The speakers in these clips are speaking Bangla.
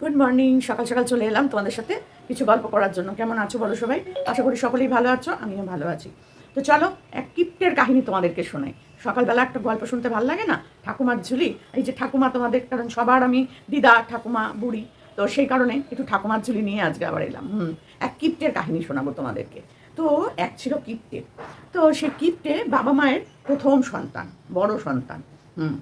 গুড মর্নিং সকাল সকাল চলে এলাম তোমাদের সাথে কিছু গল্প করার জন্য। কেমন আছো বলো সবাই? আশা করি সকলেই ভালো আছো, আমিও ভালো আছি। তো চলো, এক কিপ্টের কাহিনী তোমাদেরকে শোনাই। সকালবেলা একটা গল্প শুনতে ভালো লাগে না? ঠাকুমার ঝুলি? এই যে ঠাকুমা তোমাদের, কারণ সবার আমি দিদা, ঠাকুমা, বুড়ি। তো সেই কারণে একটু ঠাকুমার ঝুলি নিয়ে আজকে আবার এলাম। হুম, এক কিপ্টের কাহিনী শোনাবো তোমাদেরকে। তো এক ছিল কিপ্টে। তো সেই কিপ্টে বাবা মায়ের প্রথম সন্তান, বড় সন্তান। হুম,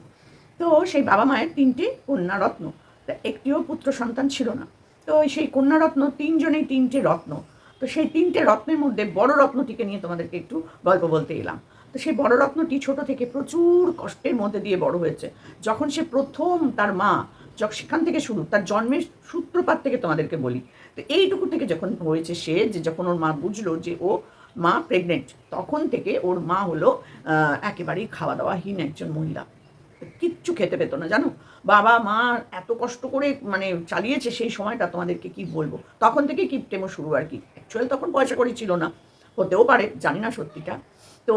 তো সেই বাবা মায়ের তিনটি কন্যা রত্ন তা একটিও পুত্র সন্তান ছিল না। তো সেই কন্যা রত্ন তিনজনেই তিনটে রত্ন। তো সেই তিনটে রত্নের মধ্যে বড় রত্নটিকে নিয়ে তোমাদেরকে একটু গল্প বলতে এলাম। তো সেই বড় রত্নটি ছোট থেকে প্রচুর কষ্টের মধ্যে দিয়ে বড় হয়েছে। যখন সে প্রথম তার মা সেখান থেকে শুরু, তার জন্মের সূত্রপাত থেকে তোমাদেরকে বলি। তো এইটুকু থেকে যখন হয়েছে সে যে যখন ওর মা বুঝলো যে ও মা প্রেগনেন্ট তখন থেকে ওর মা হলো একেবারেই খাওয়া দাওয়াহীন একজন মহিলা। কিচ্ছু খেতে পেতো না, জানো? বাবা, মা এত কষ্ট করে মানে চালিয়েছে সেই সময়টা তোমাদেরকে কি বলব? তখন থেকে কিপটেমো শুরু আর কি। অ্যাকচুয়ালি তখন পয়সা করি ছিল না। হতেও পারে, জানি না সত্যিটা। তো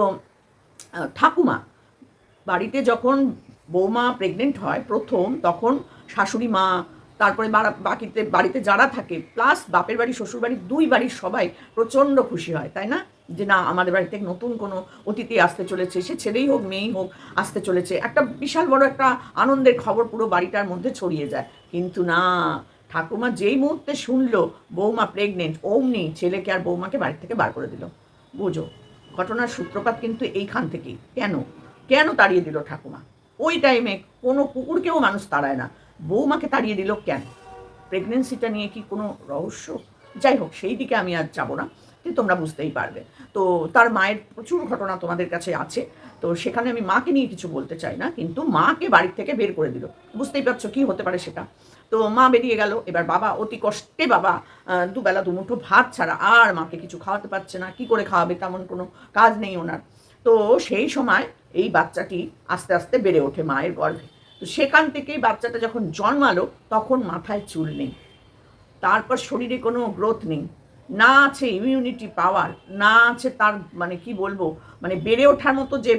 ঠাকুমা, বাড়িতে যখন বৌমা প্রেগনেন্ট হয় প্রথম, তখন শাশুড়ি মা, তারপরে বাকিতে, বাড়িতে যারা থাকে প্লাস বাপের বাড়ি শ্বশুর বাড়ি দুই বাড়ির সবাই প্রচণ্ড খুশি হয়, তাই না? যে না, আমাদের বাড়িতে নতুন কোনো অতিথি আসতে চলেছে, সে ছেলেই হোক, মেয়েই হোক, আসতে চলেছে। একটা বিশাল বড় একটা আনন্দের খবর পুরো বাড়িটার মধ্যে ছড়িয়ে যায়। কিন্তু না, ঠাকুমা যেই মুহূর্তে শুনলো, বৌমা প্রেগনেন্ট অমনি ছেলেকে আর বৌমাকে বাড়ি থেকে বার করে দিল। বুঝো, ঘটনার সূত্রপাত কিন্তু এইখান থেকেই। কেন? কেন তাড়িয়ে দিল ঠাকুমা? ওই টাইমে কোনো কুকুরকেও মানুষ তাড়ায় না। বৌমাকে তাড়িয়ে দিল কেন? প্রেগনেন্সিটা নিয়ে কি কোনো রহস্য? যাই হোক, সেই দিকে আমি আর যাব না। কিন্তু তোমরা বুঝতেই পারবে। তো তার মায়ের প্রচুর ঘটনা তোমাদের কাছে আছে। তো সেখানে আমি মাকে নিয়ে কিছু বলতে চাই না, কিন্তু মাকে বাড়ির থেকে বের করে দিল। বুঝতেই পারছ কি হতে পারে সেটা। তো মা বেরিয়ে গেল, এবার বাবা অতি কষ্টে বাবা দুবেলা দুমুঠো ভাত ছাড়া আর মাকে কিছু খাওয়াতে পারছে না, কি করে খাওয়াবে তেমন কোনো কাজ নেই ওনার। তো সেই সময় এই বাচ্চাটি আস্তে আস্তে বেড়ে ওঠে মায়ের গর্ভে। তো সেখান থেকেই বাচ্চাটা যখন জন্মালো, তখন মাথায় চুল নেই। তারপর শরীরে কোনো গ্রোথ নেই। না আছে ইমিউনিটি পাওয়ার না আছে তার মানে কি বলব মানে বেড়ে ওঠার মতো যে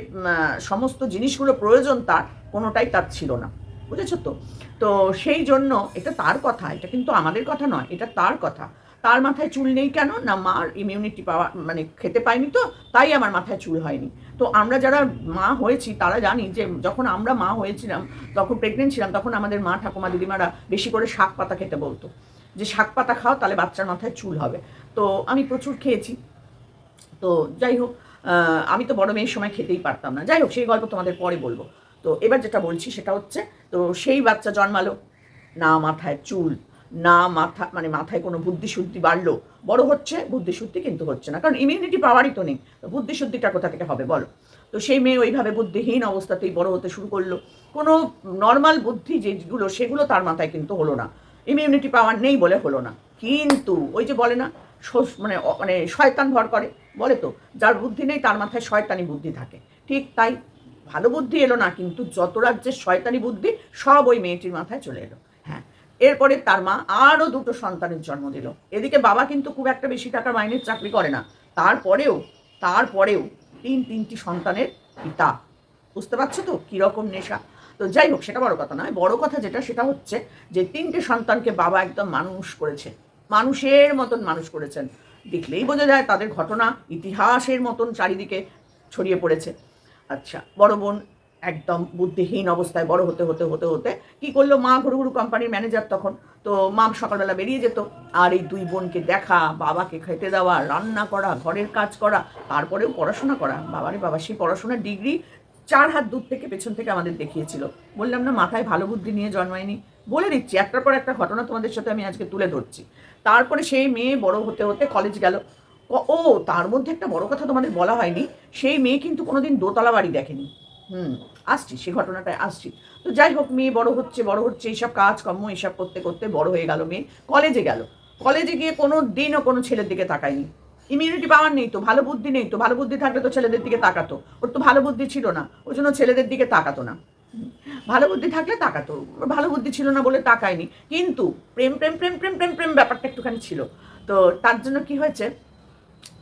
সমস্ত জিনিসগুলো প্রয়োজন তার, কোনোটাই তার ছিল না। বুঝেছ তো? তো সেই জন্য এটা তার কথা, এটা কিন্তু আমাদের কথা নয়, এটা তার কথা। তার মাথায় চুল নেই কেন? না মার ইমিউনিটি পাওয়া মানে খেতে পাইনি তো, তাই আমার মাথায় চুল হয়নি। তো আমরা যারা মা হয়েছি, তারা জানি যে যখন আমরা মা হয়েছিলাম তখন প্রেগনেন্ট ছিলাম, তখন আমাদের মা ঠাকুমা দিদিমারা বেশি করে শাক পাতা খেতে বলতো। যে শাক পাতা খাও, তাহলে বাচ্চার মাথায় চুল হবে। তো আমি প্রচুর খেয়েছি। তো যাই হোক আমি তো বড় মেয়ের সময় খেতেই পারতাম না। যাই হোক, সেই গল্প তোমাদের পরে বলব। তো এবার যেটা বলছি সেটা হচ্ছে, তো সেই বাচ্চা জন্মালো, না মাথায় চুল, না মাথা মানে মাথায় কোনো বুদ্ধিশুদ্ধি বাড়লো। বড় হচ্ছে, বুদ্ধিশুদ্ধি কিন্তু হচ্ছে না, কারণ ইমিউনিটি পাওয়ারই তো নেই। তো বুদ্ধিশুদ্ধিটা কোথা থেকে হবে বলো? তো সেই মেয়ে ওইভাবে বুদ্ধিহীন অবস্থাতেই বড় হতে শুরু করল। কোনো নর্মাল বুদ্ধি যেগুলো, সেগুলো তার মাথায় কিন্তু হলো না। ইমিউনিটি পাওয়ার নেই বলে হলো না। কিন্তু ওই যে বলে না মানে মানে শয়তান ভর করে। বলে তো, যার বুদ্ধি নেই তার মাথায় শয়তানি বুদ্ধি থাকে। ঠিক তাই ভালো বুদ্ধি এলো না, কিন্তু যত রাজ্যের শয়তানি বুদ্ধি, সব ওই মেয়েটির মাথায় চলে এলো। হ্যাঁ এরপরে তার মা আরও দুটো সন্তানের জন্ম দিল। এদিকে বাবা কিন্তু খুব একটা বেশি টাকার মাইনের চাকরি করে না। তারপরেও তারপরেও তিন তিনটি সন্তানের পিতা। বুঝতে পারছ তো, কীরকম নেশা? তো যাই হোক, সেটা বড় কথা নয়। বড় কথা যেটা, সেটা হচ্ছে যে তিনটে সন্তানকে বাবা একদম মানুষ করেছে। মানুষের মতন মানুষ করেছেন। দেখলেই বোঝা যায় তাদের ঘটনা ইতিহাসের মতন চারিদিকে ছড়িয়ে পড়েছে। আচ্ছা বড় বোন একদম বুদ্ধিহীন অবস্থায় বড় হতে হতে হতে হতে কি করল? মা ঘুরু ঘুরু কোম্পানির ম্যানেজার তখন। তো মা সকালবেলা বেরিয়ে যেত। আর এই দুই বোনকে দেখা, বাবাকে খেতে দেওয়া, রান্না করা, ঘরের কাজ করা, তারপরেও পড়াশোনা করা। বাবারে বাবা সেই পড়াশোনার ডিগ্রি চার হাত দূর থেকে পেছন থেকে আমাদের দেখিয়েছিল। বললাম, না, মাথায় ভালো বুদ্ধি নিয়ে জন্মায়নি। বলে দিচ্ছি, একটার পর একটা ঘটনা তোমাদের সাথে আমি আজকে তুলে ধরছি। তারপরে সেই মেয়ে বড় হতে হতে কলেজ গেল। ও তার মধ্যে একটা বড় কথা তোমাদের বলা হয়নি, সেই মেয়ে কিন্তু কোনোদিন দোতলা বাড়ি দেখেনি। হুম, আসছি, সে ঘটনাটায় আসছি। তো যাই হোক, মেয়ে বড় হচ্ছে বড় হচ্ছে, এইসব কাজকর্ম, এইসব করতে করতে বড় হয়ে গেল মেয়ে। কলেজে গেল। কলেজে গিয়ে কোনো দিনও কোনো ছেলের দিকে তাকায়নি। ইমিউনিটি পাওয়ার নেই তো, ভালো বুদ্ধি নেই তো, ভালো বুদ্ধি থাকলে তো ছেলেদের দিকে তাকাতো। ওর তো ভালো বুদ্ধি ছিল না ওই জন্য ছেলেদের দিকে তাকাতো না। ভালো বুদ্ধি থাকলে তাকাতো। ভালো বুদ্ধি ছিল না বলে তাকায়নি। কিন্তু প্রেম প্রেম প্রেম প্রেম প্রেম প্রেম ব্যাপারটা একটুখানি ছিল। তো তার জন্য কি হয়েছে?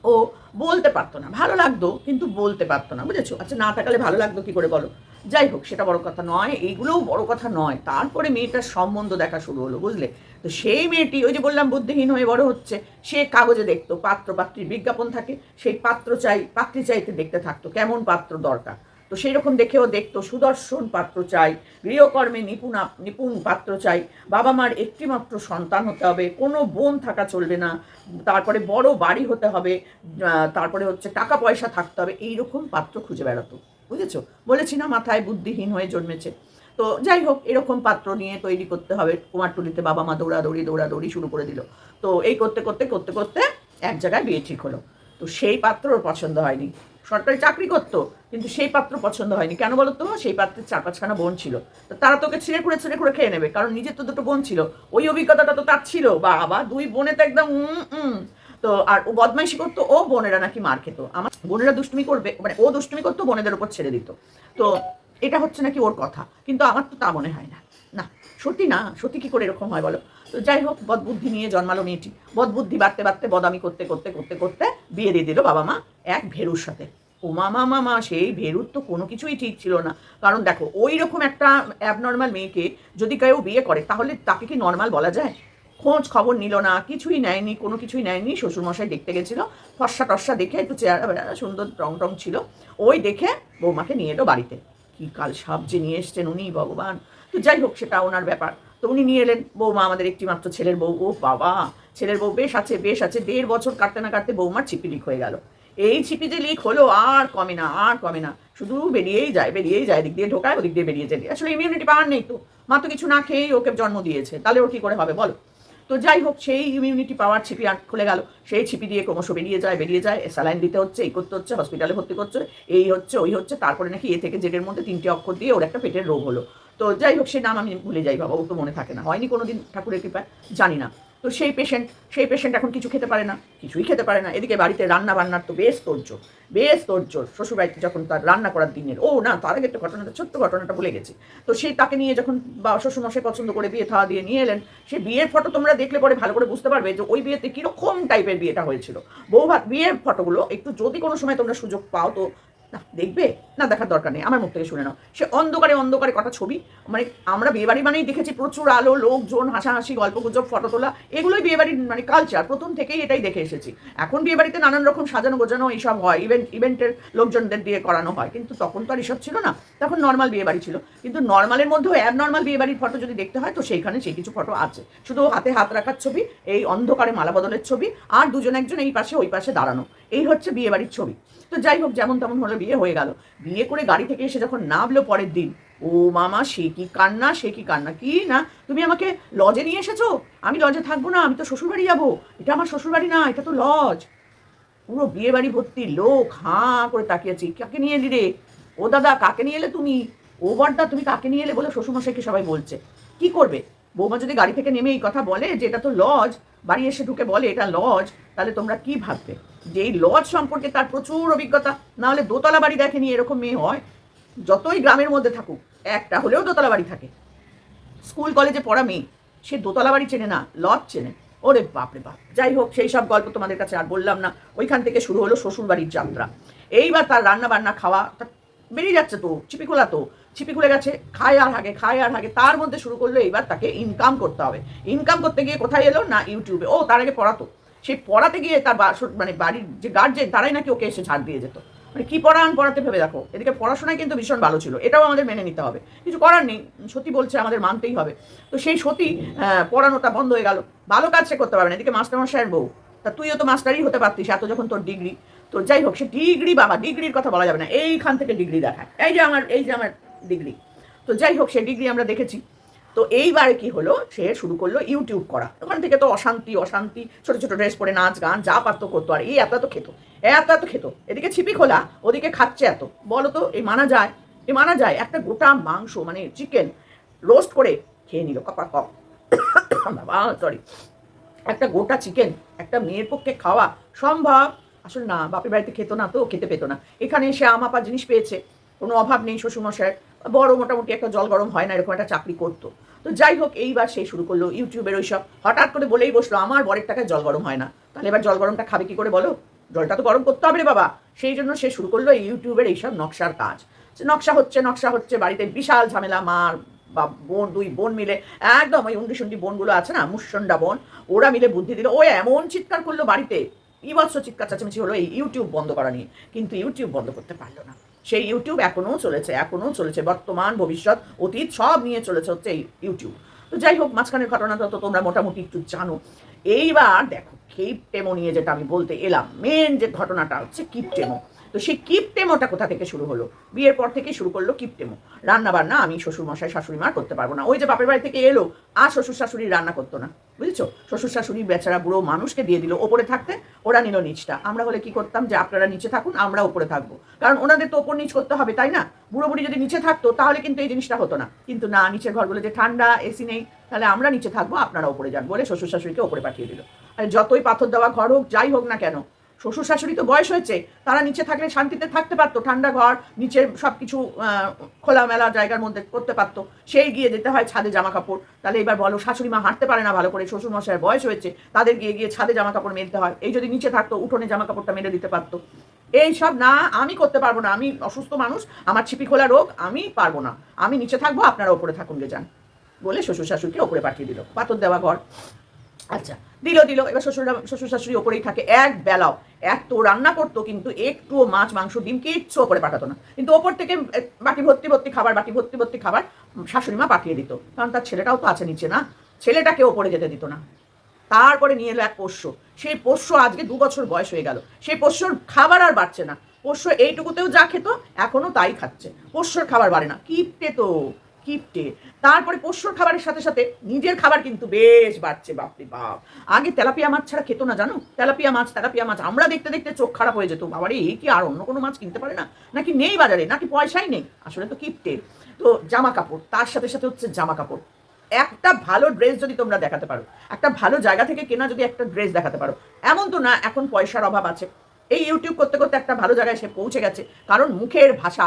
ও বলতে পারতো না। ভালো লাগতো, কিন্তু বলতে পারতো না, বুঝেছ? আচ্ছা না তাকালে ভালো লাগতো কি করে বলো? যাই হোক, সেটা বড় কথা নয়, এইগুলোও বড় কথা নয়। তারপরে মেয়েটার সম্বন্ধ দেখা শুরু হলো, বুঝলে? তো সেই মেয়েটি, ওই যে বললাম, বুদ্ধিহীন হয়ে বড় হচ্ছে, সে কাগজে দেখতো, পাত্র, পাত্রীর বিজ্ঞাপন থাকে, সেই পাত্র চাই, পাত্রী চাইতে দেখতে থাকতো, কেমন পাত্র দরকার? তো সেই রকম দেখেও দেখতো, সুদর্শন পাত্র চাই, গৃহকর্মে নিপুণা নিপুণ পাত্র চাই বাবা মার একটিমাত্র সন্তান হতে হবে, কোনো বোন থাকা চলবে না, তারপরে বড় বাড়ি হতে হবে তারপরে হচ্ছে টাকা পয়সা থাকতে হবে, এইরকম পাত্র খুঁজে বেড়াতো, বুঝেছ? বলেছি না মাথায় বুদ্ধিহীন হয়ে জন্মেছে। তো যাই হোক, এরকম পাত্র নিয়ে তৈরি করতে হবে, কুমারটুলিতে বাবা মা দৌড়াদৌড়ি দৌড়াদৌড়ি শুরু করে দিল। তো এই করতে করতে করতে করতে এক জায়গায় বিয়ে ঠিক হলো। তো সেই পাত্র ওর পছন্দ হয়নি। সরকারি চাকরি করতো, কিন্তু সেই পাত্র পছন্দ হয়নি। কেন বলো তো সেই পাত্রের চার পাঁচখানা বোন ছিল। তো তারা তোকে ছিঁড়ে করে ছিঁড়ে করে খেয়ে নেবে, কারণ নিজের তো দুটো বোন ছিল। ওই অভিজ্ঞতাটা তো তার ছিল। বাবা, দুই বোনে তো একদম। তো আর ও বদমাইশি করতো, ও বোনেরা নাকি মার খেত। আমার বোনেরা দুষ্টুমি করবে মানে ও দুষ্টুমি করতো, বোনেদের উপর ছেড়ে দিত। তো এটা হচ্ছে নাকি ওর কথা। কিন্তু আমার তো তা মনে হয় না। না, সত্যি না। সত্যি কি করে এরকম হয় বলো? তো যাই হোক, বদবুদ্ধি নিয়ে জন্মালো মেয়েটি। বদবুদ্ধি বাড়তে বাড়তে বদামি করতে করতে করতে করতে বিয়ে দিয়ে দিল বাবা মা এক ভেরুর সাথে। ও মামা মামা সেই ভেরুর তো কোনো কিছুই ঠিক ছিল না। কারণ দেখো ওই রকম একটা অ্যাবনর্মাল মেয়েকে যদি কেউ বিয়ে করে, তাহলে তাকে কি নর্মাল বলা যায়? খোঁজ খবর নিল না, কিছুই নেয়নি, কোনো কিছুই নেয়নি, শ্বশুরমশাই দেখতে গেছিল, ফর্সা টর্সা দেখে একটু চেহারা সুন্দর রং টং ছিল, ওই দেখে বৌমাকে নিয়ে এলো বাড়িতে। কি কাল সাপ যে নিয়ে এসছেন উনি, ভগবান। তো যাই হোক, সেটা ওনার ব্যাপার। তো উনি নিয়ে এলেন, বৌমা আমাদের একটি মাত্র ছেলের বউ। ও বাবা, ছেলের বউ বেশ আছে বেশ আছে, দেড় বছর কাটতে না কাটতে বৌমার ছিপি লিক হয়ে গেল। এই ছিপি যে লিক হলো, আর কমে না, আর কমে না। শুধু বেরিয়েই যায় বেরিয়েই যায়, এদিক দিয়ে ঢোকায়, ওদিক দিয়ে বেরিয়ে যায়। আসলে ইমিউনিটি পাওয়ার নেই তো। মা তো কিছু না খেয়েই ওকে জন্ম দিয়েছে। তাহলে ওর কী করে হবে, বলো? তো যাই হোক, সেই ইমিউনিটি পাওয়ার ছিপি আট খুলে গেল। সেই ছিপি দিয়ে ক্রমশ বেরিয়ে যায় বেরিয়ে যায়। স্যালাইন দিতে হচ্ছে, এই করতে হচ্ছে হসপিটালে ভর্তি করছে, এই হচ্ছে, ওই হচ্ছে। তারপরে নাকি এ থেকে জেডের মধ্যে তিনটে অক্ষর দিয়ে ওর একটা পেটের রোগ হলো। তো যাই হোক, সে নাম আমি ভুলে যাই বাবা, ও তো মনে থাকে না। হয়নি কোনো দিন ঠাকুরের কৃপায়, জানি না। তো সেই পেশেন্ট সেই পেশেন্ট এখন কিছু খেতে পারে না, কিছুই খেতে পারে না। এদিকে বাড়িতে রান্না বান্নার তো বেশ তোরজোর বেশ তোরজোর শ্বশুরবাড়িতে যখন তার রান্না করার দিনের ও না, তার আগে একটা ঘটনাটা, ছোট্ট ঘটনাটা ভুলে গেছি। তো সেই তাকে নিয়ে যখন বা শ্বশুরমশাই পছন্দ করে বিয়ে থাওয়া দিয়ে নিয়ে এলেন সেই বিয়ের ফটো তোমরা দেখলে পরে ভালো করে বুঝতে পারবে যে ওই বিয়েতে কীরকম টাইপের বিয়েটা হয়েছিল। বউ ভাত বিয়ের ফটোগুলো একটু যদি কোনো সময় তোমরা সুযোগ পাও তো না, দেখবে? না, দেখার দরকার নেই, আমার মুখ থেকে শুনে নাও। সে অন্ধকারে অন্ধকারে কটা ছবি? মানে আমরা বিয়েবাড়ি মানেই দেখেছি প্রচুর আলো, লোকজন, হাসাহাসি, গল্প গুজব, ফটো তোলা, এগুলোই বিয়েবাড়ির মানে কালচার প্রথম থেকেই এটাই দেখে এসেছি। এখন বিয়েবাড়িতে নানান রকম সাজানো গোজানো এইসব হয় ইভেন্ট ইভেন্টের লোকজনদের দিয়ে করানো হয়, কিন্তু তখন তো আর এসব ছিল না, তখন নর্মাল বিয়েবাড়ি ছিল। কিন্তু নর্মালের মধ্যেও অ্যাবনর্মাল বিয়েবাড়ির ফটো যদি দেখতে হয়, তো সেইখানে সেই কিছু ফটো আছে। শুধু হাতে হাত রাখার ছবি, এই অন্ধকারে মালা বদলের ছবি, আর দুজন একজন এই পাশে, ওই পাশে দাঁড়ানো। এই হচ্ছে বিয়ে বাড়ির ছবি। তো যাই হোক, যেমন তেমন হলো, বিয়ে হয়ে গেল। বিয়ে করে গাড়ি থেকে এসে যখন নামলো পরের দিন, ও মামা, সে কি কান্না, সে কি কান্না? কি না, তুমি আমাকে লজে নিয়ে এসেছ? আমি লজে থাকব না, আমি তো শ্বশুরবাড়ি যাব। এটা আমার শ্বশুরবাড়ি না, এটা তো লজ। পুরো বিয়ে বাড়ি ভর্তি লোক হাঁ করে তাকিয়েছি। কাকে নিয়ে এলি রে? ও দাদা, কাকে নিয়ে এলে তুমি? ও বড়দা, তুমি কাকে নিয়ে এলে বলে শ্বশুরমশাইকে সবাই বলছে। কি করবে? বৌমা যদি গাড়ি থেকে নেমে এই কথা বলে যে এটা তো লজ, বাড়ি এসে ঢুকে বলে এটা লজ, তাহলে তোমরা কি ভাববে? যে এই লজ সম্পর্কে তার প্রচুর অভিজ্ঞতা না হলে দোতলা বাড়ি দেখেনি এরকম মেয়ে হয়। যতই গ্রামের মধ্যে থাকুক, একটা হলেও দোতলা বাড়ি থাকে। স্কুল, কলেজে পড়া মেয়ে, সে দোতলা বাড়ি চেনে না, লজ চেনে। ওরে বাপরে বাপ। যাই হোক, সেই সব গল্প তোমাদের কাছে আর বললাম না। ওইখান থেকে শুরু হলো শ্বশুর বাড়ির যাত্রা। এইবার তার রান্না বান্না খাওয়া বেরিয়ে যাচ্ছে তো চিপি খোলা তো। চিপি খুলে গেছে, খায় আর হাগে, খায় আর হাগে। তার মধ্যে শুরু করল এইবার তাকে ইনকাম করতে হবে। ইনকাম করতে গিয়ে কোথায় এলো? না ইউটিউবে ও, তার আগে পড়াতো। সেই পড়াতে গিয়ে তার মানে বাড়ির যে গার্জেন তারাই নাকি ওকে এসে ছাড় দিয়ে যেত। মানে কি পড়ান পড়াতে ভেবে দেখো, এদিকে পড়াশোনায় কিন্তু ভীষণ ভালো ছিল, এটাও আমাদের মেনে নিতে হবে। কিছু করার নেই সত্যি বলছে আমাদের মানতেই হবে। তো সেই সতী পড়ানোটা বন্ধ হয়ে গেল। ভালো কাজ সে করতে পারবে না, এদিকে মাস্টারমশাইয়ের বউ। তা তুইও তো মাস্টারই হতে পারতিস, এত যখন তোর ডিগ্রি তো যাই হোক, সে ডিগ্রি বাবা ডিগ্রির কথা বলা যাবে না, এইখান থেকে ডিগ্রি দেখায়। এই যে আমার, এই যে আমার ডিগ্রি তো যাই হোক, সে ডিগ্রি আমরা দেখেছি। তো এইবারে কি হলো? সে শুরু করল ইউটিউব করা। ওখান থেকে তো অশান্তি অশান্তি, ছোট ছোট ড্রেস পরে নাচ, গান, যা পারতো করতো। আর এই এত এত খেত এত এত খেত। এদিকে ছিপি খোলা, ওদিকে খাচ্ছে এত। বলো তো এই মানা যায় এ মানা যায়। একটা গোটা মাংস মানে চিকেন রোস্ট করে খেয়ে নিল। কপা, কপ। বাবা সরি একটা গোটা চিকেন একটা মেয়ের পক্ষে খাওয়া সম্ভব? আসলে না, বাপের বাড়িতে খেতো না তো, খেতে পেতো না। এখানে এসে আমাপা জিনিস পেয়েছে। কোনো অভাব নেই শ্বশুরমশাইয়ের বড় মোটামুটি একটা জল গরম হয় না, এরকম একটা চাকরি করতো। তো যাই হোক, এইবার সে শুরু করল ইউটিউবের ওইসব। হঠাৎ করে বলেই বসল, আমার বরের টাকায় জল গরম হয় না। তাহলে এবার জল গরমটা খাবে কি করে বলো? জলটা তো গরম করতে হবে রে বাবা। সেই জন্য সে শুরু করল ইউটিউবের এইসব নকশার কাজ। নকশা হচ্ছে নকশা হচ্ছে, বাড়িতে বিশাল ঝামেলা, মার বা বোন, দুই বোন মিলে। একদম ওই উন্ডি সুন্ডি বোনগুলো আছে না, মুসন্ডা বোন, ওরা মিলে বুদ্ধি দিল। ও এমন চিৎকার করল বাড়িতে। বিভৎস চিৎকার, চাচামেচি হলো এই ইউটিউব বন্ধ করা নিয়ে। কিন্তু ইউটিউব বন্ধ করতে পারল না। সেই ইউটিউব এখনও চলেছে এখনও চলেছে। বর্তমান, ভবিষ্যৎ, অতীত সব নিয়ে চলেছে হচ্ছে এই ইউটিউব তো যাই হোক, মাঝখানের ঘটনাটা তো তোমরা মোটামুটি একটু জানো। এইবার দেখো কিপটেমো নিয়ে যেটা আমি বলতে এলাম মেন যে ঘটনাটা হচ্ছে কিপটেমো তো সেই কিপটেমোটা কোথা থেকে শুরু হলো? বিয়ের পর থেকে শুরু করল কিপটেমো। রান্না বান্না আমি শ্বশুর মশাই, শাশুড়ি মা করতে পারব না। ওই যে বাপের বাড়ি থেকে এলো, আর শ্বশুর শাশুড়ি রান্না করতো না। বুঝেছ? শ্বশুর শাশুড়ি বেচারা বুড়ো মানুষকে দিয়ে দিল ওপরে থাকতে, ওরা নিল নিচটা। আমরা হলে কি করতাম যে আপনারা নিচে থাকুন, আমরা ওপরে থাকব। কারণ ওনাদের তো ওপর নিচ করতে হবে, তাই না? বুড়ো বুড়ি যদি নিচে থাকতো, তাহলে কিন্তু এই জিনিসটা হতো না। কিন্তু না, নিচের ঘরগুলো যে ঠান্ডা, এসি নেই, তাহলে আমরা নিচে থাকব, আপনারা ওপরে যান বলে শ্বশুর শাশুড়িকে ওপরে পাঠিয়ে দিল। আর যতই পাথর দেওয়া ঘর হোক, যাই হোক না কেন শ্বশুর শাশুড়ি তো বয়স হয়েছে, তারা নিচে থাকলে শান্তিতে থাকতে পারতো, ঠান্ডা ঘর, নিচের সব কিছু খোলামেলা জায়গার মধ্যে করতে পারতো। সেই গিয়ে যেতে হয় ছাদে জামা কাপড় তাহলে এবার বলো, শাশুড়ি মা হাঁটতে পারে না ভালো করে শ্বশুর মশাইয়ের বয়স হয়েছে, তাদের গিয়ে গিয়ে ছাদে জামা কাপড় মেলতে হয়। এই যদি নিচে থাকতো, উঠোনে জামা কাপড়টা মেলে দিতে পারতো। এই সব না, আমি করতে পারব না। আমি অসুস্থ মানুষ, আমার ছিপি খোলা রোগ, আমি পারব না। আমি নিচে থাকব, আপনারা ওপরে থাকুন, গে যান। বলে শ্বশুর শাশুড়িকে ওপরে পাঠিয়ে দিল। পাথর দেওয়া ঘর। আচ্ছা দিল দিল। এবার শ্বশুর শ্বশুর শাশুড়ি ওপরেই থাকে। এক বেলাও। এত রান্না করতো, কিন্তু একটুও মাছ, মাংস, ডিম কিচ্ছু ওপরে পাঠাতো না। কিন্তু ওপর থেকে বাটি ভর্তি ভর্তি খাবার, বাটি ভর্তি ভর্তি খাবার শাশুড়ি মা পাঠিয়ে দিত। কারণ তার ছেলেটাও তো আছে নিচে, না? ছেলেটাকে ওপরে যেতে দিত না। তারপরে নিয়ে এলো এক পোষ্য। সেই পোষ্য আজকে দু বছর বয়স হয়ে গেল। সেই পোষ্যর খাবার আর বাড়ছে না। পোষ্য এইটুকুতেও যা খেত, এখনও তাই খাচ্ছে। পোষ্যর খাবার বাড়ে না। কিপটে তো। কিপটে। তারপরে পোষ্যর খাবারের সাথে সাথে নিজের খাবার কিন্তু বেশ বাড়ছে, বাপরে বাপ। আগে তেলাপিয়া মাছ ছাড়া খেতো না, জানো? তেলাপিয়া মাছ তেলাপিয়া মাছ, আমরা দেখতে দেখতে চোখ খারাপ হয়ে যেত। বাবারে এই কি আর অন্য কোনো মাছ কিনতে পারে না? নাকি নেই বাজারে, নাকি পয়সাই নেই? আসলে তো কিপটে। তো জামা কাপড় তার সাথে সাথে হচ্ছে জামা কাপড় একটা ভালো ড্রেস যদি তোমরা দেখাতে পারো, একটা ভালো জায়গা থেকে কেনা যদি একটা ড্রেস দেখাতে পারো, এমন তো না, এখন পয়সার অভাব আছে। এই ইউটিউব করতে করতে একটা ভালো জায়গায় সে পৌঁছে গেছে, কারণ মুখের ভাষা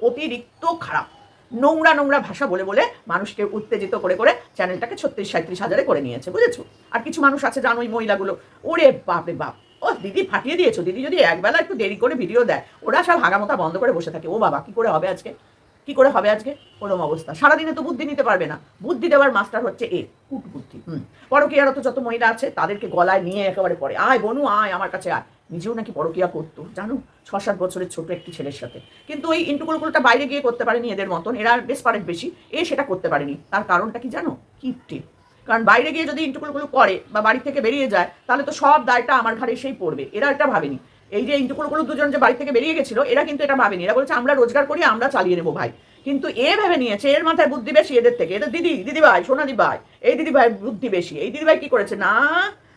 অতিরিক্ত খারাপ। নোংরা নোংরা ভাষা বলে বলে মানুষকে উত্তেজিত করে করে চ্যানেলটাকে ছত্রিশ সাঁত্রিশ হাজারে করে নিয়েছে, বুঝেছ? আর কিছু মানুষ আছে জানো ওই মহিলাগুলো। ওরে বাপরে বাপ। ও দিদি ফাটিয়ে দিয়েছ। দিদি যদি একবেলা একটু দেরি করে ভিডিও দেয়, ওরা সব হাগামোতা বন্ধ করে বসে থাকে। ও বাবা, কি করে হবে আজকে? কি করে হবে আজকে? ওরম অবস্থা। সারাদিনে তো বুদ্ধি নিতে পারবে না। বুদ্ধি দেওয়ার মাস্টার হচ্ছে এ কুট বুদ্ধি হুম। পরকীয়ারত যত মহিলা আছে, তাদেরকে গলায় নিয়ে একেবারে পড়ে আয় বনু, আয় আমার কাছে আয়। নিজেও নাকি পরকিয়া করতো, জানো? ছ সাত বছরের ছোট একটি ছেলের সাথে। কিন্তু ওই ইন্টুকুলকুলটা বাইরে গিয়ে করতে পারেনি এদের মতন, এরা বেশ ডেসপারেট বেশি, এ সেটা করতে পারেনি। তার কারণটা কি জানো? কিপটে। কারণ বাইরে গিয়ে যদি ইন্টুকুলকুলো করে বা বাড়ি থেকে বেরিয়ে যায়, তাহলে তো সব দায়টা আমার ঘাড়ে এসেই পড়বে। এরা এটা ভাবেনি। এই যে ইন্টুকুলকুলো দুজন যে বাড়ি থেকে বেরিয়ে গেছিল, এরা কিন্তু এটা ভাবেনি। এরা বলছে, আমরা রোজগার করি, আমরা চালিয়ে নেব ভাই। কিন্তু এ ভেবে নিয়েছে, এর মাথায় বুদ্ধি বেশি এদের থেকে। এদের দিদি দিদি ভাই সোনাদি ভাই এই দিদি ভাই বুদ্ধি বেশি। এই দিদি ভাই কি করেছে? না,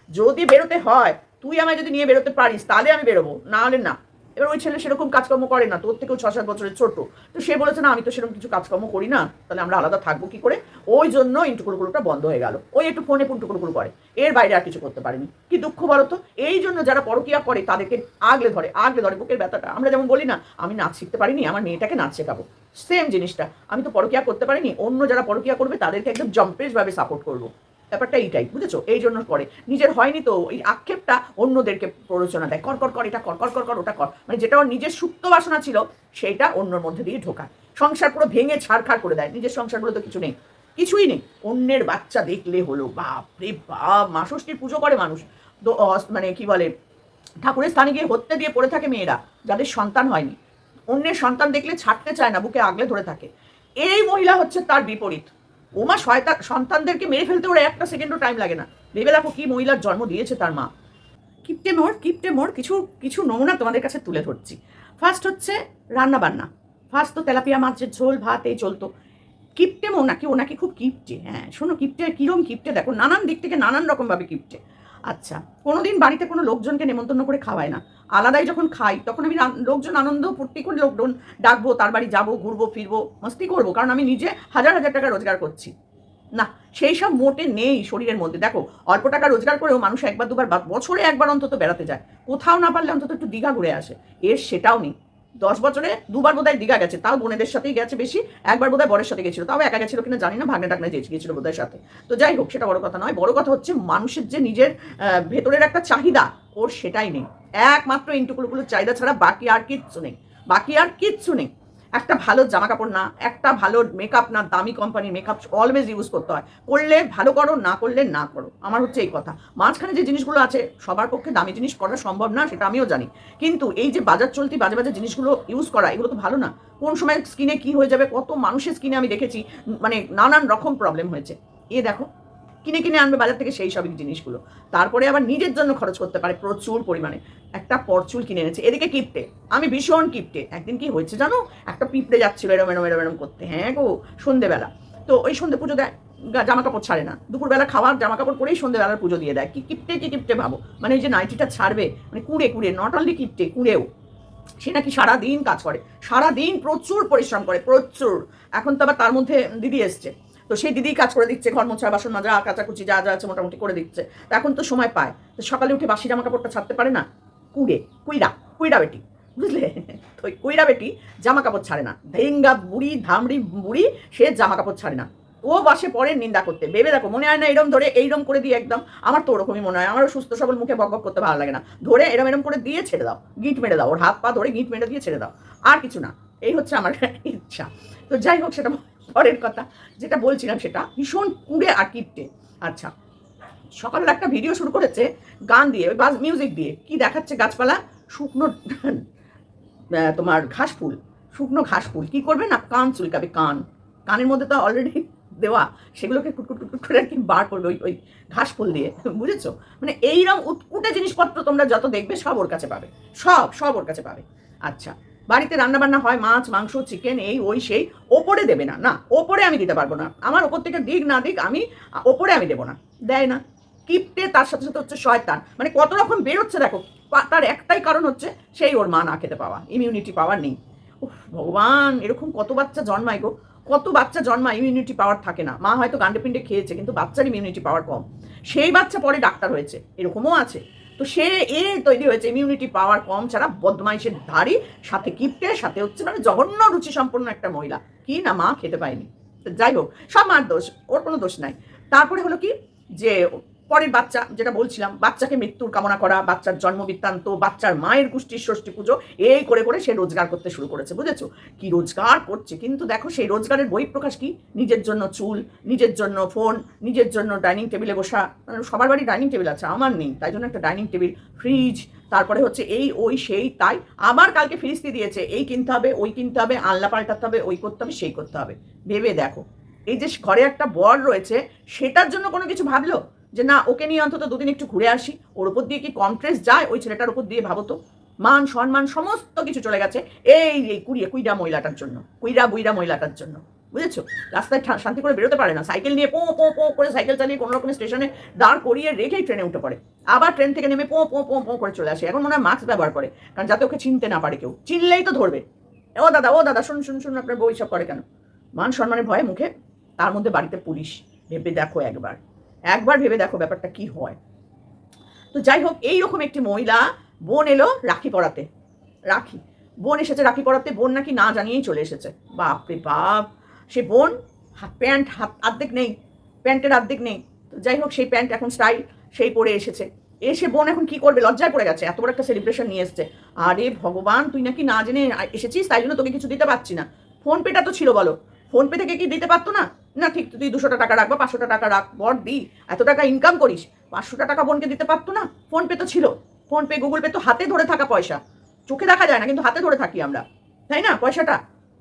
যদি বেরোতে হয় তুই আমায় যদি নিয়ে বেরোতে পারিস, তাহলে আমি বেরোবো। না হলে না। এবার ওই ছেলে সেরকম কাজকর্ম করে না, তোর থেকেও ছ সাত বছরের ছোট। তো সে বলেছে, না, আমি তো সেরকম কিছু কাজকর্ম করি না, তাহলে আমরা আলাদা থাকব কি করে? ওই জন্য ইন্টুকুলকুলোটা বন্ধ হয়ে গেল। ওই একটু ফোনে পুন্টুকুলকুল করে। এর বাইরে আর কিছু করতে পারেনি। কি দুঃখ বলো তো? এই জন্য যারা পরকিয়া করে, তাদেরকে আগলে ধরে আগলে ধরে বুকের ব্যথাটা। আমরা যেমন বলি না, আমি নাচ শিখতে পারিনি, আমার মেয়েটাকে নাচ শেখাবো সেম জিনিসটা। আমি তো পরকিয়া করতে পারিনি, অন্য যারা পরকিয়া করবে, তাদেরকে একদম জম্পেশ ভাবে সাপোর্ট করব। ব্যাপারটা এইটাই, বুঝেছ? এই জন্য করে। নিজের হয়নি তো, এই আক্ষেপটা অন্যদেরকে প্ররোচনা দেয়। কর কর কর, এটা কর কর কর কর, ওটা কর। মানে যেটা ওর নিজের সুপ্ত বাসনা ছিল, সেইটা অন্যর মধ্যে দিয়ে ঢোকায়। সংসার পুরো ভেঙে ছাড়খাড় করে দেয়। নিজের সংসারগুলো তো কিছু নেই। কিছুই নেই। অন্যের বাচ্চা দেখলে হলো বাপ রে বাপ মা ষষ্ঠীর পুজো করে মানুষ। মানে কি বলে, ঠাকুরের স্থানে গিয়ে হত্যা দিয়ে পড়ে থাকে মেয়েরা, যাদের সন্তান হয়নি। অন্যের সন্তান দেখলে ছাড়তে চায় না, বুকে আগলে ধরে থাকে। এই মহিলা হচ্ছে তার বিপরীত। ওমা শয়তা সন্তানদেরকে মেরে ফেলতে ওরা একটা সেকেন্ডও টাইম লাগে না। ভেবে দেখো কি মহিলার জন্ম দিয়েছে তার মা। কিপটে মোড় কিপটে মোড়, কিছু কিছু নমুনা তোমাদের কাছে তুলে ধরছি। ফার্স্ট হচ্ছে রান্না বান্না। ফার্স্ট তো তেলাপিয়া মাছের ঝোল, ভাত, এই চলতো। কিপটে মো নাকি ওনাকে নাকি খুব কিপটে হ্যাঁ শোনো কিপটে কিরম কিপটে দেখো, নানান দিক থেকে নানান রকমভাবে কিপটে। আচ্ছা কোনোদিন বাড়িতে কোনো লোকজনকে নেমন্তন্ন করে খাওয়ায় না। আলাদাই যখন খাই, তখন আমি লোকজন আনন্দ করে লোকজন ডাকবো, তার বাড়ি যাব, ঘুরবো, ফিরবো, মস্তি করব, কারণ আমি নিজে হাজার হাজার টাকা রোজগার করছি। না, সেই সব মোটে নেই শরীরের মধ্যে। দেখো, অল্প টাকা রোজগার করেও মানুষ একবার, দুবার বছরে একবার অন্তত বেড়াতে যায়। কোথাও না পারলে অন্তত একটু দীঘা ঘুরে আসে। এর সেটাও নেই। দশ বছরে দুবার বোধহয় দীঘা গেছে। তাও বোনেদের সাথেই গেছে বেশি। একবার বোধহয় বরের সাথে গেছিল। তাও একা গেছিল কিনা জানি না, ভাগনে টাকনে গেছিল বোধহয় সাথে। তো যাই হোক, সেটা বড় কথা নয়। বড় কথা হচ্ছে মানুষের যে নিজের ভেতরের একটা চাহিদা, ওর সেটাই নেই। একমাত্র ইন্টুকুলোগুলোর চাহিদা ছাড়া বাকি আর কিচ্ছু নেই। বাকি আর কিচ্ছু নেই। একটা ভালো জামা কাপড় না, একটা ভালো মেকআপ না, দামি কোম্পানির মেকআপ অলওয়েজ ইউজ করতে হয়। করলে ভালো করো, না করলে না করো, আমার হচ্ছে এই কথা। মাঝখানে যে জিনিসগুলো আছে, সবার পক্ষে দামি জিনিস করা সম্ভব না, সেটা আমিও জানি। কিন্তু এই যে বাজার চলতি বাজে বাজে জিনিসগুলো ইউজ করা, এগুলো তো ভালো না। কোন সময় স্কিনে কি হয়ে যাবে, কত মানুষের স্কিনে আমি দেখেছি মানে নানান রকম প্রবলেম হয়েছে। এ দেখো কিনে কিনে আনবে বাজার থেকে সেই সবই জিনিসগুলো। তারপরে আবার নিজের জন্য খরচ করতে পারে প্রচুর পরিমাণে। একটা পরচুল কিনে এনেছে। এদিকে কিপটে। আমি ভীষণ কিপটে। একদিন কি হয়েছে জানো? একটা পিঁপড়ে যাচ্ছিল এরম এরম এরম এরম করতে। হ্যাঁ গো, সন্ধেবেলা। তো ওই সন্ধে পুজো দেয় জামা কাপড় ছাড়ে না। দুপুরবেলা খাওয়ার জামা কাপড় পরেই সন্ধেবেলার পুজো দিয়ে দেয়। কি কিপটে কি কিপটে ভাবো? মানে ওই যে নাইটিটা ছাড়বে মানে কুড়ে কুড়ে নট অনলি কিপটে, কুড়েও। সে নাকি সারাদিন কাজ করে। সারাদিন প্রচুর পরিশ্রম করে, প্রচুর। এখন তো আবার তার মধ্যে দিদি এসছে। তো সেই দিদি কাজ করে দিচ্ছে, ঘর মোছা, বাসন মাজা কাচাকুচি যা যা আছে মোটামুটি করে দিচ্ছে। এখন তো সময় পায়। তো সকালে উঠে বাসি জামা কাপড়টা ছাড়তে পারে না? কুড়ে কুইরা কুইরা বেটি, বুঝলে? তো ওই কুইরা বেটি জামা কাপড় ছাড়ে না। ধেঙ্গা বুড়ি, ধামড়ি, বুড়ি, সে জামা কাপড় ছাড়ে না। ও বাসে পরে নিন্দা করতে। ভেবে দেখো, মনে হয় না এরম ধরে এইরম করে দিয়ে একদম আমার তো ওরকমই মনে হয়। আমারও সুস্থ সবল মুখে বক করতে ভালো লাগে না। ধরে এরম এরম করে দিয়ে ছেড়ে দাও। গিট মেরে দাও। ওর হাত পা ধরে গিট মেরে দিয়ে ছেড়ে দাও। আর কিছু না। এই হচ্ছে আমার ইচ্ছা। তো যাই হোক, সেটা পরের কথা যেটা বলছিলাম সেটা ভীষণ কুড়ে আর আচ্ছা সকালের একটা ভিডিও শুরু করেছে গান দিয়ে, ওই বাজ মিউজিক দিয়ে। কি দেখাচ্ছে গাছপালা? শুকনো তোমার ঘাস ফুল শুকনো ঘাস ফুল কি করবে না? কান চুলকাবে, কান। কানের মধ্যে তো অলরেডি দেওয়া। সেগুলোকে কুটকুট কুটকুট করে আর কি বার করবে ওই ওই ঘাস ফুল দিয়ে। বুঝেছ? মানে এইরকম উটকুটে জিনিসপত্র তোমরা যত দেখবে সব ওর কাছে পাবে। সব সব ওর কাছে পাবে। আচ্ছা বাড়িতে রান্নাবান্না হয়, মাছ, মাংস চিকেন এই, ওই, সেই, ওপরে দেবে না না, ওপরে আমি দিতে পারব না। আমার ওপর থেকে দিক না দিক আমি, ওপরে আমি দেবো না। দেয় না। কিপটে তার সাথে সাথে হচ্ছে শয়তান। মানে কত রকম বেরোচ্ছে দেখো। তার একটাই কারণ হচ্ছে সেই ওর মা না খেতে পাওয়া ইমিউনিটি পাওয়ার নেই। ভগবান, এরকম কত বাচ্চা জন্মায় গো। কত বাচ্চা জন্মায় ইমিউনিটি পাওয়ার থাকে না। মা হয়তো গান্ডে পিণ্ডে খেয়েছে, কিন্তু বাচ্চার ইমিউনিটি পাওয়ার কম। সেই বাচ্চা পরে ডাক্তার হয়েছে। এরকমও আছে। তো সে এ তৈরি হয়েছে ইমিউনিটি পাওয়ার কম ছাড়া বদমাইশের ধারী সাথে কিপটে সাথে হচ্ছে মানে জঘন্য রুচি সম্পন্ন একটা মহিলা। কি না মা? খেতে পায়নি যাই হোক, সব মার দোষ, ওর কোনো দোষ নাই। তারপরে হলো কি? যে পরের বাচ্চা, যেটা বলছিলাম, বাচ্চাকে মৃত্যুর কামনা করা, বাচ্চার জন্ম বৃত্তান্ত, বাচ্চার মায়ের গোষ্ঠীর ষষ্ঠী পুজো, এই করে করে সে রোজগার করতে শুরু করেছে, বুঝেছ? কি রোজগার করছে? কিন্তু দেখো, সেই রোজগারের বহিঃপ্রকাশ কি? নিজের জন্য চুল, নিজের জন্য ফোন, নিজের জন্য ডাইনিং টেবিলে বসা মানে সবার বাড়ি ডাইনিং টেবিল আছে, আমার নেই, তাই জন্য একটা ডাইনিং টেবিল, ফ্রিজ, তারপরে হচ্ছে এই, ওই, সেই, তাই, আবার কালকে ফিরিস্তি দিয়েছে, এই কিনতে হবে, ওই কিনতে হবে আল্লা পাল্টাতে হবে, ওই করতে হবে, সেই করতে হবে, ভেবে দেখো, এই যে ঘরে একটা বর রয়েছে, সেটার জন্য কোনো কিছু ভাবলো? যে না, ওকে নিয়ে অন্তত দুদিন একটু ঘুরে আসি। ওর উপর দিয়ে কি কম ট্রেস যায়? ওই ছেলেটার উপর দিয়ে ভাবো তো। মান, সম্মান, সমস্ত কিছু চলে গেছে এই এই কুড়িয়ে, কুইরা মহিলাটার জন্য, কুইরা বুইরা মহিলাটার জন্য। বুঝেছ? রাস্তায় শান্তি করে বেরোতে পারে না। সাইকেল নিয়ে পো পো পো করে সাইকেল চালিয়ে কোনো রকমের স্টেশনে দাঁড় করিয়ে রেখেই ট্রেনে উঠে পড়ে। আবার ট্রেন থেকে নেমে পো পো পো পো করে চলে আসে। এখন মনে হয় মাস্ক ব্যবহার করে। কারণ যাতে ওকে চিনতে না পারে কেউ। চিনলেই তো ধরবে। ও দাদা ও দাদা শুন শুন শুন আপনার বউ সব করে কেন? মান, সম্মানের ভয়ে মুখে তার মধ্যে বাড়িতে পুলিশ ভেবে দেখো একবার। একবার ভেবে দেখো ব্যাপারটা কি হয়। তো যাই হোক, এইরকম একটি মহিলা, বোন এলো রাখি পড়াতে রাখি। বোন এসেছে রাখি পড়াতে বোন নাকি না জানিয়েই চলে এসেছে। বাপরে বাপ! সে বোন প্যান্ট হাত অর্ধেক নেই, প্যান্টের আর্ধেক নেই। তো যাই হোক, সেই প্যান্ট এখন স্টাইল, সেই পরে এসেছে। এসে বোন এখন কি করবে? লজ্জায় পড়ে গেছে। এত বড় একটা সেলিব্রেশন নিয়ে এসছে। আরে ভগবান, তুই নাকি না জেনে এসেছিস? তাই জন্য তোকে কিছু দিতে পারছি না। ফোন পেটা তো ছিল, বলো। ফোন পে থেকে কি দিতে পারতো না? না, ঠিক, তুই দুশোটা টাকা রাখ বা পাঁচশোটা টাকা রাখ, বর দি, এত টাকা ইনকাম করিস, পাঁচশোটা টাকা বোনকে দিতে পারতো না? ফোন পে তো ছিল। ফোন পে গুগল পে তো হাতে ধরে থাকা পয়সা। চোখে দেখা যায় না, কিন্তু হাতে ধরে থাকি আমরা। তাই না? পয়সাটা।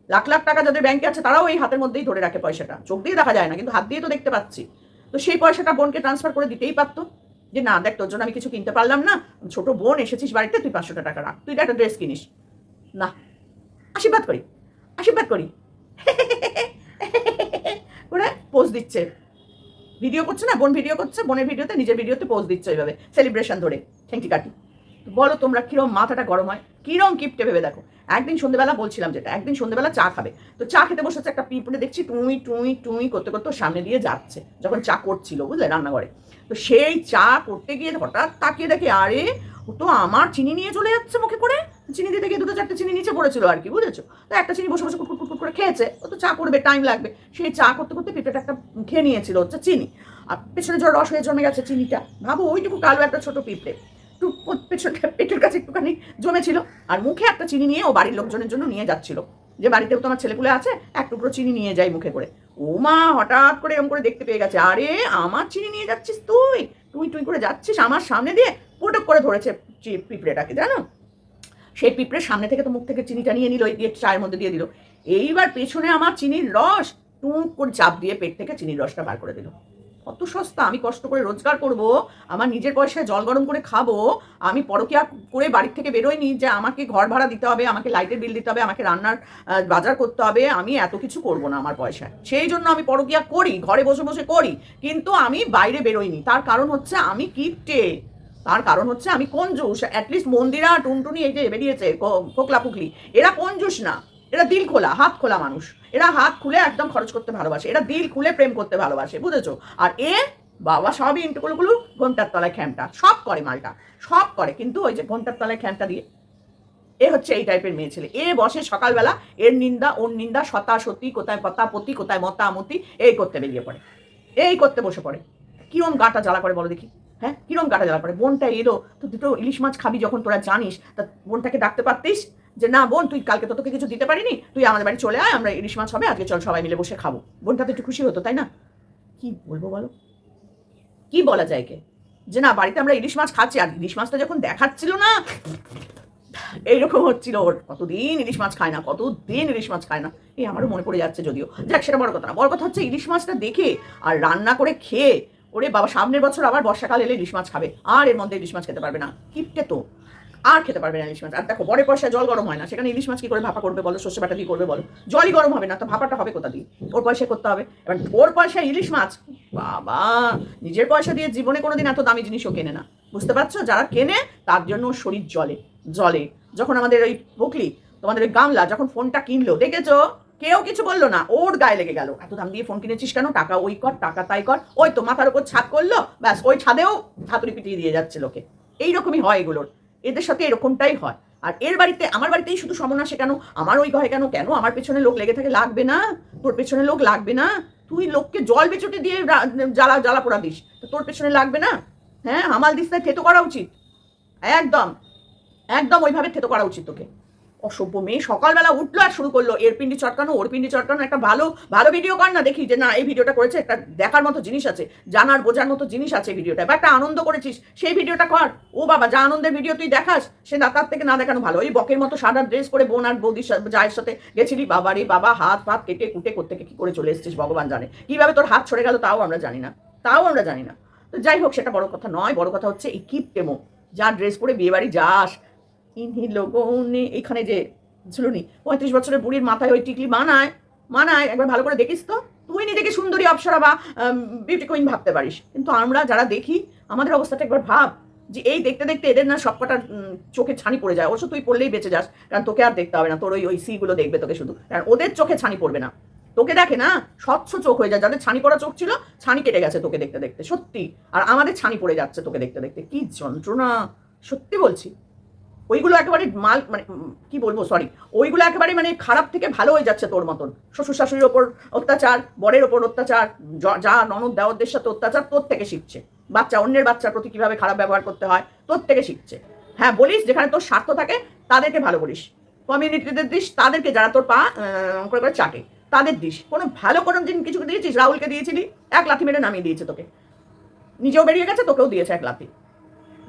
লাখ লাখ টাকা যাদের ব্যাংকে আছে, তারাও এই হাতের মধ্যেই ধরে রাখে পয়সাটা। চোখ দিয়ে দেখা যায় না, কিন্তু হাত দিয়ে তো দেখতে পাচ্ছি। তো সেই পয়সাটা বোনকে ট্রান্সফার করে দিতেই পারতো। যে না, দেখ, তোর জন্য আমি কিছু কিনতে পারলাম না। ছোট বোন, এসেছিস বাড়িতে, তুই পাঁচশোটা টাকা রাখ। তুই একটা ড্রেস কিনিস। না। আশীর্বাদ করি। আশীর্বাদ করি। করে পোজ দিচ্ছে। ভিডিও করছে না, বোন ভিডিও করছে, বোনের ভিডিওতে নিজের ভিডিওতে পোজ দিচ্ছে এইভাবে সেলিব্রেশন ধরে ঠেংটি কাটি বলো তোমরা কিরম মাথাটা গরম হয়, কিরম কিপটে ভেবে দেখো। একদিন সন্ধ্যেবেলা বলছিলাম যেটা, একদিন সন্ধ্যেবেলা চা খাবে। তো চা খেতে বসেছে একটা পিঁপড়ে, দেখছি টুঁই টুঁই টুঁই করতে করতে সামনে দিয়ে যাচ্ছে, যখন চা করছিল, বুঝলে রান্নাঘরে। তো সেই চা করতে গিয়ে হঠাৎ তাকিয়ে দেখে, আরে ও তো আমার চিনি নিয়ে চলে যাচ্ছে মুখে করে। চিনি দিতে গিয়ে দুটো চারটে চিনি নিচে পড়েছিল আর কি, বুঝেছ? তো একটা চিনি বসে বসে কুটকুট কুটকুট করে খেয়েছে, ও তো চা করবে টাইম লাগবে। সেই চা করতে করতে পিঁপড়েটা একটা খেয়ে নিয়েছিল হচ্ছে চিনি। আর পেছনে জল রস হয়ে জমে গেছে চিনিটা, ভাবো ওইটুকু কালো একটা ছোট পিঁপড়ে। একটু পেছনে পেটের কাছে একটুখানি জমেছিল, আর মুখে একটা চিনি নিয়ে ও বাড়ির লোকজনের জন্য নিয়ে যাচ্ছিল। যে বাড়িতেও তো আমার ছেলেপুলে আছে, এক টুকরো চিনি নিয়ে যাই মুখে করে। ও মা হঠাৎ করে এরকম করে দেখতে পেয়ে গেছে, আরে আমার চিনি নিয়ে যাচ্ছিস তুই? তুই তুই করে যাচ্ছিস আমার সামনে দিয়ে? পটক করে ধরেছে পিঁপড়েটাকে, জানো? সেই পিঁপড়ের সামনে থেকে তো মুখ থেকে চিনিটা নিয়ে নিল দিয়ে চায়ের মধ্যে দিয়ে দিল। এইবার পেছনে আমার চিনির রস, টুঁক করে চাপ দিয়ে পেট থেকে চিনির রসটা বার করে দিল। কত সস্তা, আমি কষ্ট করে রোজগার করব, আমার নিজের পয়সায় জল গরম করে খাব, আমি পরকিয়া করে বাড়ির থেকে বেরোয়নি যে আমাকে ঘর ভাড়া দিতে হবে, আমাকে লাইটের বিল দিতে হবে, আমাকে রান্নার বাজার করতে হবে, আমি এত কিছু করব না আমার পয়সায়। সেই জন্য আমি পরকিয়া করি, ঘরে বসে বসে করি, কিন্তু আমি বাইরে বেরোইনি। তার কারণ হচ্ছে আমি কিপটে। তার কারণ হচ্ছে আমি কঞ্জুস অ্যাটলিস্ট মন্দিরা, টুনটুনি এই যে বেরিয়েছে, ক- ফোকলা এরা কঞ্জুস না। এরা দিল খোলা, হাত খোলা মানুষ। এরা হাত খুলে একদম খরচ করতে ভালোবাসে। এরা দিল খুলে প্রেম করতে ভালোবাসে, বুঝেছ? আর এ বাবা সবই ইন্টুকুলগুলো ঘণ্টার তলায় খ্যামটা সব করে মালটা, সব করে। কিন্তু ওই যে ঘণ্টার তলায় খ্যামটা দিয়ে, এ হচ্ছে এই টাইপের মেয়ে ছেলে। এ বসে সকালবেলা, এর নিন্দা, ওর নিন্দা, সতা, সতী, কোথায় পতাপতি কোথায় মতামতি এই করতে বেরিয়ে পড়ে। এই করতে বসে পড়ে। কিরম গাটা জ্বালা করে বলো দেখি? হ্যাঁ কিরম গাটা জ্বালা করে? বোনটা এলো, তো দুটো ইলিশ মাছ খাবি যখন, তোরা জানিস, তা বোনটাকে ডাকতে পারতিস? যে, না বোন, তুই কালকে তো তোকে কিছু দিতে পারিনি। তুই আমাদের বাড়ি চলে আয়, আমরা ইলিশ মাছ হবে, আজকে চল সবাই মিলে বসে খাব। বোনটা তো একটু খুশি হতো, তাই না? কি বলব বলো? কি বলা যায় কে যে, না, বাড়িতে আমরা ইলিশ মাছ খাচ্ছি, আর ইলিশ মাছটা যখন দেখাচ্ছিল না, এইরকম হচ্ছিল ওর। কতদিন ইলিশ মাছ খায় না, কতদিন ইলিশ মাছ খায় না। এই আমারও মনে পড়ে যাচ্ছে যদিও। যাক, সেটা বড় কথা না। বড় কথা হচ্ছে ইলিশ মাছটা দেখে আর রান্না করে খেয়ে, ওরে বাবা, সামনের বছর আবার বর্ষাকাল এলে ইলিশ মাছ খাবে। আর এর মধ্যে ইলিশ মাছ খেতে পারবে না। কিপটে তো। আর খেতে পারবে না ইলিশ মাছ। আর দেখো বড় পয়সায় জল গরম হয় না, সেখানে ইলিশ মাছ কি করে ভাপা করবে বলো, সর্ষে বাটা দিয়ে করবে বলো? জলই গরম হবে না, তো ভাপাটা হবে কোথা দিয়ে? ওর পয়সায় করতে হবে। এবার ওর পয়সায় ইলিশ মাছ, বাবা, নিজের পয়সা দিয়ে জীবনে কোনোদিন এত দামি জিনিসও কেনে না। বুঝতে পারছ? যারা কেনে, তার জন্য শরীর জলে জলে যখন আমাদের ওই বকলি তোমাদের ওই গামলা যখন ফোনটা কিনলো, দেখেছ? কেউ কিছু বলল না, ওর গায়ে লেগে গেল। এত দাম দিয়ে ফোন কিনেছিস কেন? টাকা ওই কর, টাকা তাই কর। ওই তো মাথার উপর ছাদ করল, ব্যাস, ওই ছাদেও হাতুড়ি পিটিয়ে দিয়ে যাচ্ছে লোকে। এইরকমই হয় এগুলোর। এদের সাথে এরকমটাই হয়। আর এর বাড়িতে, আমার বাড়িতেই শুধু সমন্যাসে কেন? আমার ওই ঘরে কেন? কেন আমার পেছনে লোক লেগে থাকে? লাগবে না। তোর পেছনে লোক লাগবে না। তুই লোককে জল বেচটে দিয়ে জ্বালা জ্বালা পোড়া দিস তোর পেছনে লাগবে না? হ্যাঁ হামাল দিস না, থেতো করা উচিত। একদম। একদম ওইভাবে থেতো করা উচিত তোকে। অসভ্য মেয়ে সকালবেলা উঠল আর শুরু করল। এর পিন্ডি চটকানো, ওর পিন্ডি চটকানো, একটা ভালো ভালো ভিডিও কর না দেখি যে না, এই ভিডিওটা করেছে, একটা দেখার মতো জিনিস আছে, জানার, বোঝার মতো জিনিস আছে ভিডিওটা বা একটা আনন্দ করেছিস, সেই ভিডিওটা কর। ও বাবা, যা আনন্দের ভিডিও তুই দেখাস, সে না, তার থেকে না দেখানো ভালো। ওই বকের মতো সাদা ড্রেস করে বোন আর বৌদির জায়ের সাথে গেছিলি? বাবা রে বাবা, হাত ফাত কেটে কুটে করতে কি করে চলে এসেছিস ভগবান জানে। কীভাবে তোর হাত ছড়ে গেল তাও আমরা জানি না, তাও আমরা জানি না। তো যাই হোক, সেটা বড় কথা নয়, বড় কথা হচ্ছে এই কিপটেমো। যা ড্রেস পরে বিয়ে বাড়ি যাস ইনহি লোগনে এখানে যে ঝুলুনি, পঁয়ত্রিশ বছরের বুড়ির মাথায় ওই টিকলি মানায় মানায় একবার ভালো করে দেখিস তো। তুই নিজেকে সুন্দরী অপসরা বা বিউটি কুইন ভাবতে পারিস। কিন্তু আমরা যারা দেখি, আমাদের অবস্থাটা একবার ভাব, যে এই দেখতে দেখতে এদের না সবকটা চোখে ছানি পড়ে যায়। অবশ্য তুই পড়লেই বেঁচে যাস, কারণ তোকে আর দেখতে হবে না। তোর ওই ওই সিগুলো দেখবে তোকে শুধু। কারণ ওদের চোখে ছানি পড়বে না। তোকে দেখে না, স্বচ্ছ চোখ হয়ে যায়। যাদের ছানি পড়া চোখ ছিল, ছানি কেটে গেছে তোকে দেখতে দেখতে, সত্যি। আর আমাদের ছানি পড়ে যাচ্ছে তোকে দেখতে দেখতে। কি যন্ত্রণা! সত্যি বলছি। ওইগুলো একেবারে মাল মানে কি বলব সরি ওইগুলো একেবারে মানে খারাপ থেকে ভালো হয়ে যাচ্ছে তোর মতন। শ্বশুর শাশুড়ির ওপর অত্যাচার, বরের ওপর অত্যাচার যা ননদ দেওয়ারদের সাথে অত্যাচার তোর থেকে শিখছে। বাচ্চা, অন্যের বাচ্চার প্রতি কীভাবে খারাপ ব্যবহার করতে হয় তোর থেকে শিখছে। হ্যাঁ বলিস, যেখানে তোর স্বার্থ থাকে, তাদেরকে ভালো বলিস। কমিউনিটিদের দিস, তাদেরকে যারা তোর পা করে করে চাটে, তাদের দিস। কোনো ভালো কোনো দিন কিছু দিয়েছিস? রাহুলকে দিয়েছিলি? এক লাথি মেরে নামিয়ে দিয়েছে তোকে। নিজেও বেরিয়ে গেছে, তোকেও দিয়েছে এক লাথি।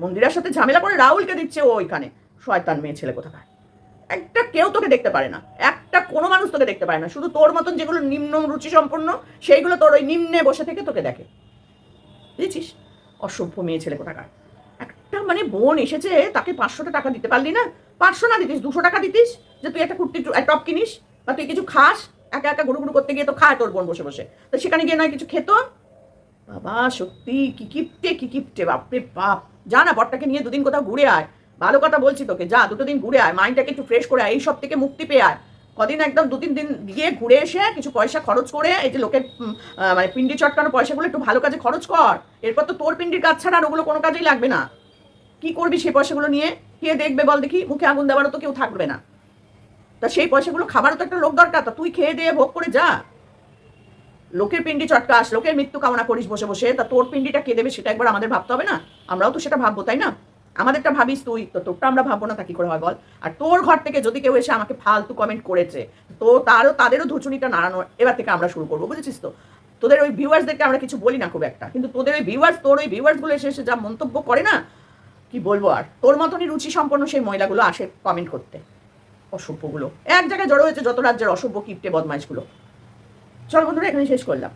মন্দিরের সাথে ঝামেলা করে রাহুলকে দিচ্ছে ও ওইখানে। শয়তান মেয়ে ছেলে কোথাকার? একটা কেউ তোকে দেখতে পারে না। একটা কোনো মানুষ তোকে দেখতে পারে না। শুধু তোর মতন যেগুলো নিম্ন রুচি সম্পন্ন সেইগুলো তোর ওই নিম্নে বসে থেকে তোকে দেখে। বুঝেছিস? অসভ্য মেয়ে ছেলে কোথাকার? একটা মানে বোন এসেছে, তাকে পাঁচশোটা টাকা দিতে পারলি না? পাঁচশো না দিতিস, দুশো টাকা দিতিস যে তুই একটা কুর্তি টপ কিনিস বা তুই কিছু খাস? একা একা গুরু গুরু করতে গিয়ে তো খায় তোর বোন বসে বসে। তো সেখানে গিয়ে নয় কিছু খেত? বাবা, সত্যি কি কিপটে কি কিপটে, বাপরে বাপ। যা না বরটাকে নিয়ে দুদিন কোথাও ঘুরে আয়। ভালো কথা বলছি তোকে, যা, দুটো দিন ঘুরে আয় মাইন্ডটাকে একটু ফ্রেশ করে আয়, এইসব থেকে মুক্তি পেয়ে আয়। কদিন একদম দু তিন দিন গিয়ে ঘুরে এসে কিছু পয়সা খরচ করে এই যে লোকের মানে পিন্ডি চটকানো পয়সাগুলো একটু ভালো কাজে খরচ কর। এরপর তো তোর পিন্ডির কাজ ছাড়া আর ওগুলো কোনো কাজেই লাগবে না। কি করবি সেই পয়সাগুলো নিয়ে? কে দেখবে বল দেখি, মুখে আগুন দেওয়ারও তো কেউ থাকবে না। তা সেই পয়সাগুলো খাবারও তো একটা লোক দরকার, তা তুই খেয়ে দিয়ে ভোগ করে যা। লোকের পিন্ডি চটকাস, লোকের মৃত্যু কামনা করিস বসে বসে, তা তোর পিন্ডিটা কে দেবে সেটা একবার আমাদের ভাবতে হবে না? আমরাও তো সেটা ভাববো, তাই না? আমাদেরটা ভাবিস তুই, তো তোরটা আমরা ভাববো না তা করে হয় বল? আর তোর ঘর থেকে যদি কেউ এসে আমাকে ফালতু কমেন্ট করেছে, তো তারও, তাদেরও ধুচুনিটা নাড়ানো, এবার থেকে আমরা শুরু করব, বুঝেছিস তো? তোদের ওই ভিউয়ার্সদেরকে আমরা কিছু বলি না খুব একটা, কিন্তু তোদের ওই ভিউয়ার্স তোর ওই ভিউয়ার্সগুলো এসে এসে যা মন্তব্য করে না, কি বলব আর? তোর মতনই রুচি সম্পন্ন সেই মহিলাগুলো আসে কমেন্ট করতে, অসভ্যগুলো। এক জায়গায় জড়ো হয়েছে যত রাজ্যের অসভ্য কিপটে বদমাইশগুলো। চল বন্ধুরা এখানে শেষ করলাম।